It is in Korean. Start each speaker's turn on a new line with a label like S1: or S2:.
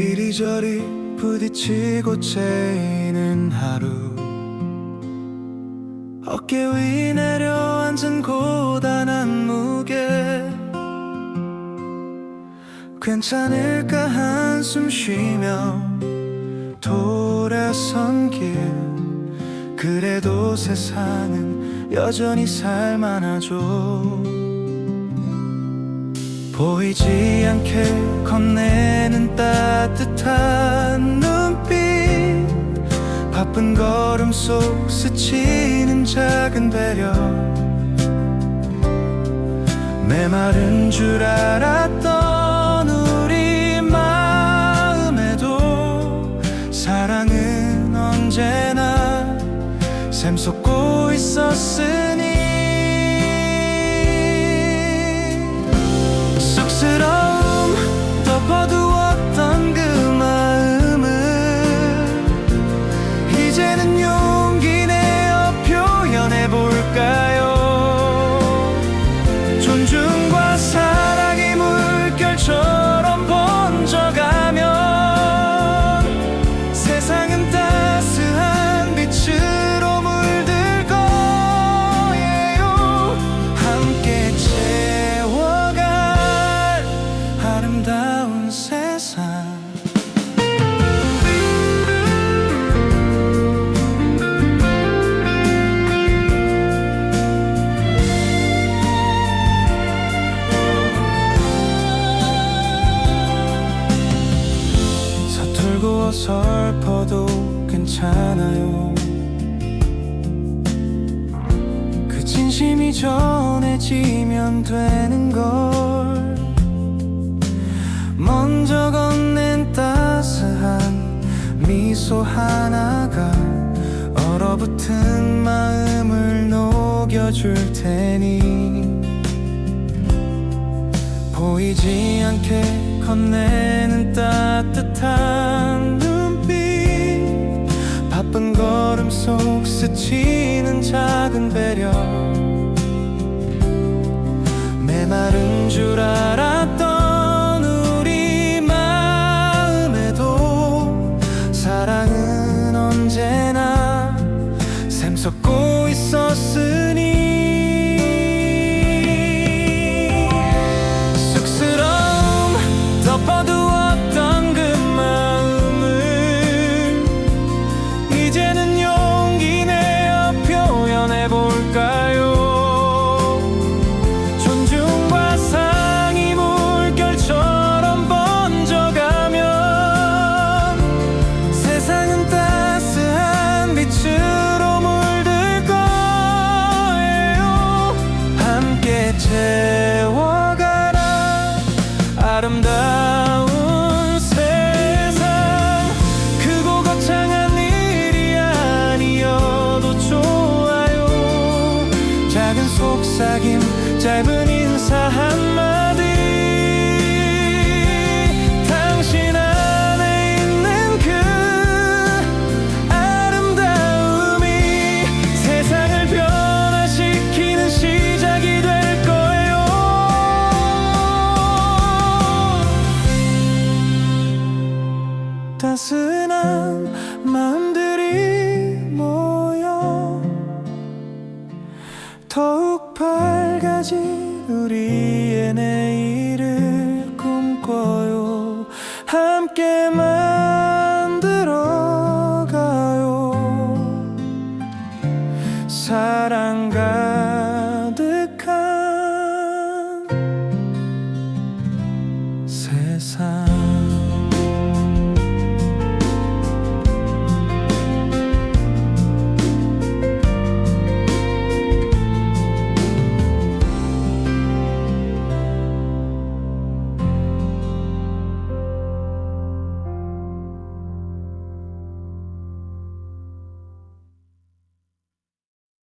S1: 이리저리 부딪히고 채이는 하루. 어깨 위 내려앉은 고단한 무게. 괜찮을까 한숨 쉬며 돌아선 길. 그래도 세상은 여전히 살만하죠 보이지 않게 건네는 따뜻한 눈빛. 바쁜 걸음 속 스치는 작은 배려. 메마른 줄 알았던 우리 마음에도 사랑은 언제나 샘솟고 있었으니 어설퍼도 괜찮아요. 그 진심이 전해지면 되는 걸. 먼저 건넨 따스한 미소 하나가 얼어붙은 마음을 녹여줄 테니. 보이지 않게 건네는 따뜻한 속 스치는 작은 배려. 메마른 줄 알았 짧은 인사 한마디. 당신 안에 있는 그 아름다움이 세상을 변화시키는 시작이 될 거예요. 따스한 마음 더욱 밝아진 우리의 내일을 꿈꿔요. 함께 말